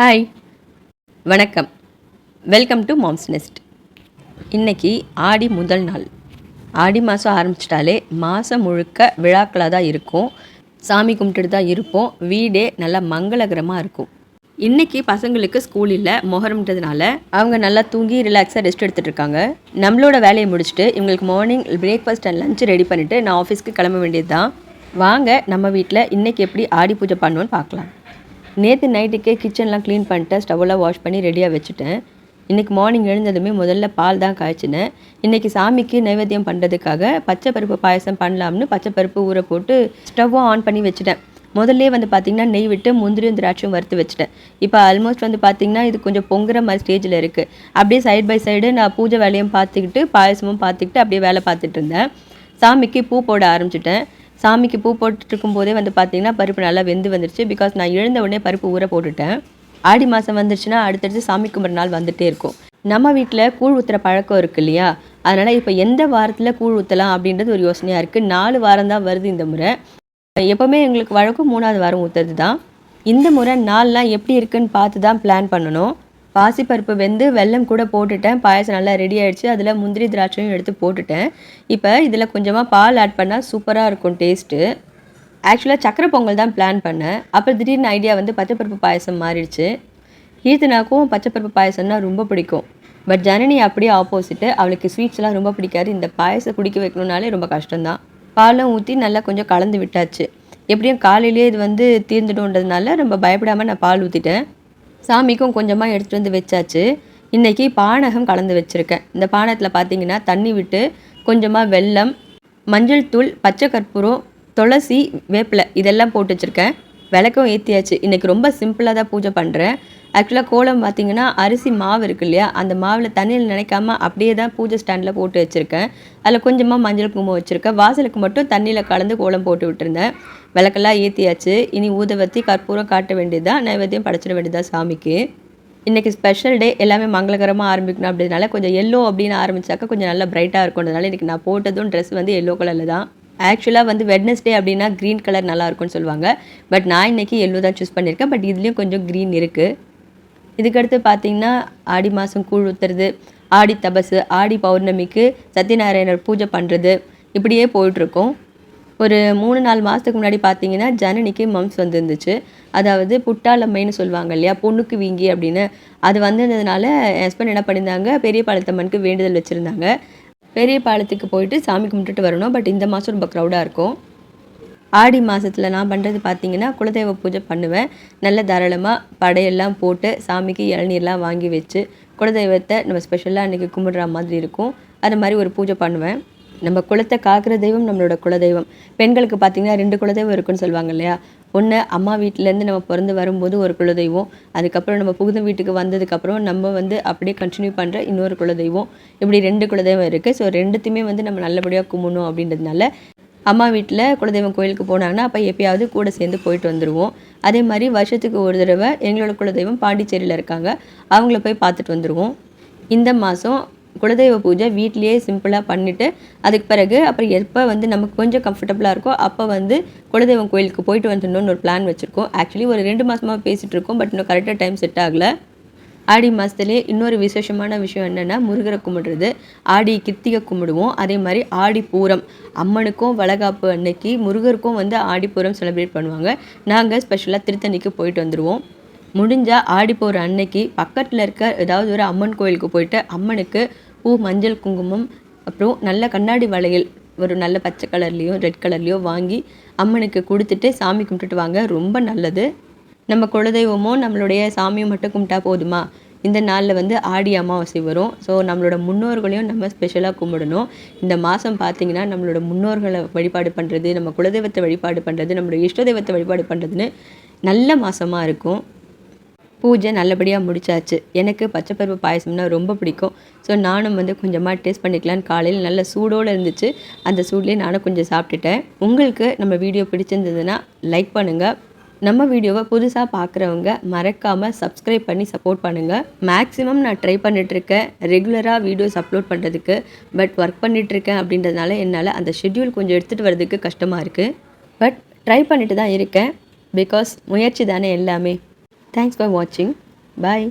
Hi வணக்கம். Welcome to moms next இன்றைக்கி ஆடி முதல் நாள். ஆடி மாதம் ஆரம்பிச்சிட்டாலே மாதம் முழுக்க விழாக்களாக தான் இருக்கும். சாமி கும்பிட்டுட்டு தான் இருப்போம். வீடே நல்லா மங்களகரமாக இருக்கும். இன்றைக்கி பசங்களுக்கு ஸ்கூல் இல்லை மொஹரம்ன்றதுனால அவங்க நல்லா தூங்கி ரிலாக்ஸாக ரெஸ்ட் எடுத்துகிட்டு இருக்காங்க. நம்மளோட வேலையை முடிச்சுட்டு இவங்களுக்கு morning breakfast and lunch ready பண்ணிவிட்டு நான் ஆஃபீஸ்க்கு கிளம்ப வேண்டியது தான் வாங்க நம்ம வீட்டில் இன்றைக்கி எப்படி ஆடி பூஜை பண்ணுவோன்னு பார்க்கலாம். நேற்று நைட்டுக்கே கிச்சன்லாம் க்ளீன் பண்ணிட்டேன் ஸ்டவ்வெல்லாம் வாஷ் பண்ணி ரெடியாக வச்சுட்டேன். இன்றைக்கி மார்னிங் எழுந்ததுமே முதல்ல பால் தான் காய்ச்சினேன். இன்றைக்கி சாமிக்கு நைவேத்தியம் பண்ணுறதுக்காக பச்சை பருப்பு பாயசம் பண்ணலாம்னு பச்சை பருப்பு ஊற போட்டு ஸ்டவ்வும் ஆன் பண்ணி வச்சுட்டேன். முதல்ல வந்து பார்த்திங்கன்னா நெய் விட்டு முந்திரியும் திராட்சையும் வறுத்து வச்சுட்டேன். இப்போ ஆல்மோஸ்ட் வந்து பார்த்திங்கன்னா இது கொஞ்சம் பொங்குற மாதிரி ஸ்டேஜில் இருக்குது அப்படியே சைட் பை சைடு நான் பூஜை வேலையும் பார்த்துக்கிட்டு பாயசமும் பார்த்துக்கிட்டு அப்படியே வேலை பார்த்துட்டு இருந்தேன். சாமிக்கு பூ போட ஆரம்பிச்சிட்டேன். சாமிக்கு பூ போட்டுட்டு இருக்கும்போதே வந்து பார்த்தீங்கன்னா பருப்பு நல்லா வெந்து வந்துருச்சு. பிகாஸ் நான் எழுந்த உடனே பருப்பு ஊற போட்டுட்டேன். ஆடி மாதம் வந்துருச்சுன்னா அடுத்தடுத்து சாமி கும்பிட்ற நாள் வந்துகிட்டே இருக்கும். நம்ம வீட்டில் கூழ் ஊற்றுற பழக்கம் இருக்கு இல்லையா? அதனால் இப்போ எந்த வாரத்தில் கூழ் ஊற்றலாம் அப்படின்றது ஒரு யோசனையாக இருக்குது நாலு வாரம் தான் வருது இந்த முறை. எப்போவுமே எங்களுக்கு வழக்கம் மூணாவது வாரம் ஊற்றுறது தான் இந்த முறை நாள்லாம் எப்படி இருக்குன்னு பார்த்து தான் பிளான் பண்ணணும். பாசிப்பருப்பு வெந்து வெல்லம் கூட போட்டுட்டேன். பாயசம் நல்லா ரெடி ஆயிடுச்சு. அதில் முந்திரி திராட்சையும் எடுத்து போட்டுட்டேன். இப்போ இதில் கொஞ்சமாக பால் ஆட் பண்ணால் சூப்பராக இருக்கும் டேஸ்ட்டு ஆக்சுவலாக சக்கரை பொங்கல் தான் பிளான் பண்ணேன். அப்புறம் திடீர்னு ஐடியா வந்து பச்சைப்பருப்பு பாயசம் மாறிடுச்சு. கீர்த்தனாக்கும் பச்சைப்பருப்பு பாயசம்னா ரொம்ப பிடிக்கும். பட் ஜனனி அப்படியே ஆப்போசிட்டு அவளுக்கு ஸ்வீட்ஸ்லாம் ரொம்ப பிடிக்காது. இந்த பாயசம் குடிக்க வைக்கணும்னாலே ரொம்ப கஷ்டம்தான். பாலும் ஊற்றி நல்லா கொஞ்சம் கலந்து விட்டாச்சு. எப்படியும் காலையிலேயே இது வந்து தீர்ந்துடும்ன்றதுனால ரொம்ப பயப்படாமல் நான் பால் ஊற்றிட்டேன் சாமிக்கும் கொஞ்சமாக எடுத்துகிட்டு வந்து வச்சாச்சு. இன்றைக்கி பானகம் கலந்து வச்சுருக்கேன். இந்த பானகத்தில் பார்த்தீங்கன்னா தண்ணி விட்டு கொஞ்சமாக வெல்லம் மஞ்சள் தூள் பச்சை கற்பூரம் துளசி வேப்பிலை இதெல்லாம் போட்டு வச்சுருக்கேன். விளக்கம் ஏற்றியாச்சு இன்றைக்கி ரொம்ப சிம்பிளாக தான் பூஜை பண்ணுறேன் ஆக்சுவலாக கோலம் பார்த்தீங்கன்னா அரிசி மாவு இருக்கு இல்லையா? அந்த மாவில் தண்ணியில் நினைக்காம அப்படியே தான் பூஜை ஸ்டாண்டில் போட்டு வச்சுருக்கேன். அதில் கொஞ்சமாக மஞ்சள் குங்குமம் வச்சுருக்கேன். வாசலுக்கு மட்டும் தண்ணியில் கலந்து கோலம் போட்டு விட்டுருந்தேன். விளக்கெல்லாம் ஏற்றியாச்சு இனி ஊதவத்தி கற்பூரம் காட்ட வேண்டியதுதான் நைவேத்தியம் படைச்சிட வேண்டியதா சாமிக்கு? இன்றைக்கி ஸ்பெஷல் டே எல்லாமே மங்களகரமாக ஆரம்பிக்கணும் அப்படின்றதுனால கொஞ்சம் எல்லோ அப்படின்னு ஆரம்பிச்சாக்கா கொஞ்சம் நல்லா பிரைட்டாக இருக்கும்ன்றதுனால இன்றைக்கி நான் போட்டதும் ட்ரெஸ் வந்து எல்லோ கலரில் தான். ஆக்சுவலாக வந்து வெட்னஸ்டே அப்படின்னா க்ரீன் கலர் நல்லாயிருக்கும்னு சொல்லுவாங்க. பட் நான் இன்றைக்கி எல்லோ தான் சூஸ் பண்ணியிருக்கேன். பட் இதுலேயும் கொஞ்சம் க்ரீன் இருக்குது இதுக்கடுத்து பார்த்தீங்கன்னா ஆடி மாதம் கூழ் ஊற்றுறது ஆடி தபசு ஆடி பௌர்ணமிக்கு சத்யநாராயணர் பூஜை பண்ணுறது இப்படியே போயிட்டுருக்கோம். ஒரு மூணு நாலு மாதத்துக்கு முன்னாடி பார்த்தீங்கன்னா ஜனனிக்கு மம்ஸ் வந்துருந்துச்சு. அதாவது புட்டாளம்மைன்னு சொல்லுவாங்க இல்லையா பொண்ணுக்கு வீங்கி அப்படின்னு. அது வந்திருந்ததுனால என் ஹஸ்பண்ட் என்ன பண்ணியிருந்தாங்க பெரிய பாலத்தம்மனுக்கு வேண்டுதல் வச்சுருந்தாங்க. பெரிய பாலத்துக்கு போயிட்டு சாமி கும்பிட்டுட்டு வரணும். பட் இந்த மாதம் ரொம்ப க்ரௌடாக இருக்கும். ஆடி மாதத்தில் நான் பண்ணுறது பார்த்திங்கன்னா குலதெய்வ பூஜை பண்ணுவேன். நல்ல தாராளமாக படையெல்லாம் போட்டு சாமிக்கு இளநீர்லாம் வாங்கி வச்சு குலதெய்வத்தை நம்ம ஸ்பெஷலாக அன்றைக்கி கும்பிடுற மாதிரி இருக்கும். அது மாதிரி ஒரு பூஜை பண்ணுவேன். நம்ம குலத்தை காக்கிற தெய்வம் நம்மளோட குலதெய்வம். பெண்களுக்கு பார்த்திங்கன்னா ரெண்டு குலதெய்வம் இருக்குன்னு சொல்லுவாங்க இல்லையா? ஒன்று அம்மா வீட்டிலேருந்து நம்ம பிறந்து வரும்போது ஒரு குலதெய்வம். அதுக்கப்புறம் நம்ம புகுந்த வீட்டுக்கு வந்ததுக்கப்புறம் நம்ம வந்து அப்படியே கண்டினியூ பண்ணுற இன்னொரு குலதெய்வம். இப்படி ரெண்டு குலதெய்வம் இருக்குது ஸோ ரெண்டுத்தையுமே வந்து நம்ம நல்லபடியாக கும்பிடணும் அப்படின்றதுனால அம்மா வீட்டில் குலதெய்வம் கோயிலுக்கு போனாங்கன்னா அப்போ எப்பயாவது கூட சேர்ந்து போயிட்டு வந்துடுவோம் அதே மாதிரி வருஷத்துக்கு ஒரு தடவை எங்களோட குலதெய்வம் பாண்டிச்சேரியில் இருக்காங்க. அவங்கள போய் பார்த்துட்டு வந்துடுவோம் இந்த மாதம் குலதெய்வ பூஜை வீட்லேயே சிம்பிளாக பண்ணிவிட்டு அதுக்கு பிறகு அப்புறம் எப்போ வந்து நமக்கு கொஞ்சம் கம்ஃபர்டபுளாக இருக்கோ அப்போ வந்து குலதெய்வம் கோயிலுக்கு போயிட்டு வந்துடணும்னு ஒரு பிளான் வச்சுருக்கோம். ஆக்சுவலி ஒரு ரெண்டு மாதமாக பேசிகிட்டு இருக்கோம் பட் இன்னும் கரெக்டாக டைம் செட் ஆகலை. ஆடி மாதத்துலேயே இன்னொரு விசேஷமான விஷயம் என்னென்னா முருகரை கும்பிடுறது. ஆடி கித்திகை கும்பிடுவோம். அதே மாதிரி ஆடி பூரம். அம்மனுக்கும் வளகாப்பு அன்னைக்கு முருகருக்கும் வந்து ஆடி பூரம் செலிப்ரேட் பண்ணுவாங்க. நாங்கள் ஸ்பெஷலாக திருத்தணிக்கு போயிட்டு வந்துடுவோம் முடிஞ்சால் ஆடி போகிற அன்னைக்கு பக்கத்தில் இருக்க ஏதாவது ஒரு அம்மன் கோயிலுக்கு போயிட்டு அம்மனுக்கு பூ மஞ்சள் குங்குமம் அப்புறம் நல்ல கண்ணாடி வளையல் ஒரு நல்ல பச்சை கலர்லேயோ ரெட் கலர்லேயோ வாங்கி அம்மனுக்கு கொடுத்துட்டு சாமி கும்பிட்டுட்டு வாங்க. ரொம்ப நல்லது. நம்ம குலதெய்வமோ நம்மளுடைய சாமியும் மட்டும் கும்பிட்டா போதுமா? இந்த நாளில் வந்து ஆடி அமாவாசை வரும். ஸோ நம்மளோட முன்னோர்களையும் நம்ம ஸ்பெஷலாக கும்பிடணும். இந்த மாதம் பார்த்திங்கன்னா நம்மளோட முன்னோர்களை வழிபாடு பண்ணுறது நம்ம குலதெய்வத்தை வழிபாடு பண்ணுறது நம்மளோட இஷ்ட தெய்வத்தை வழிபாடு பண்ணுறதுன்னு நல்ல மாதமாக இருக்கும். பூஜை நல்லபடியாக முடிச்சாச்சு. எனக்கு பச்சைப்பருப்பு பாயசம்னா ரொம்ப பிடிக்கும். ஸோ நானும் வந்து கொஞ்சமாக டேஸ்ட் பண்ணிக்கலான்னு காலையில் நல்ல சூடோடு இருந்துச்சு. அந்த சூட்லேயே நானும் கொஞ்சம் சாப்பிட்டுட்டேன். உங்களுக்கு நம்ம வீடியோ பிடிச்சிருந்ததுன்னா லைக் பண்ணுங்கள் நம்ம வீடியோவை புதுசாக பார்க்குறவங்க மறக்காமல் சப்ஸ்கிரைப் பண்ணி சப்போர்ட் பண்ணுங்கள் மேக்ஸிமம் நான் ட்ரை பண்ணிகிட்ருக்கேன் ரெகுலராக வீடியோஸ் அப்லோட் பண்ணுறதுக்கு பட் ஒர்க் பண்ணிகிட்ருக்கேன் அப்படின்றதுனால என்னால் அந்த ஷெட்யூல் கொஞ்சம் எடுத்துகிட்டு வரதுக்கு கஷ்டமாக இருக்குது பட் ட்ரை பண்ணிட்டு தான் இருக்கேன். பிகாஸ் முயற்சி தானே எல்லாமே. தேங்க்ஸ் ஃபார் வாட்சிங் பாய்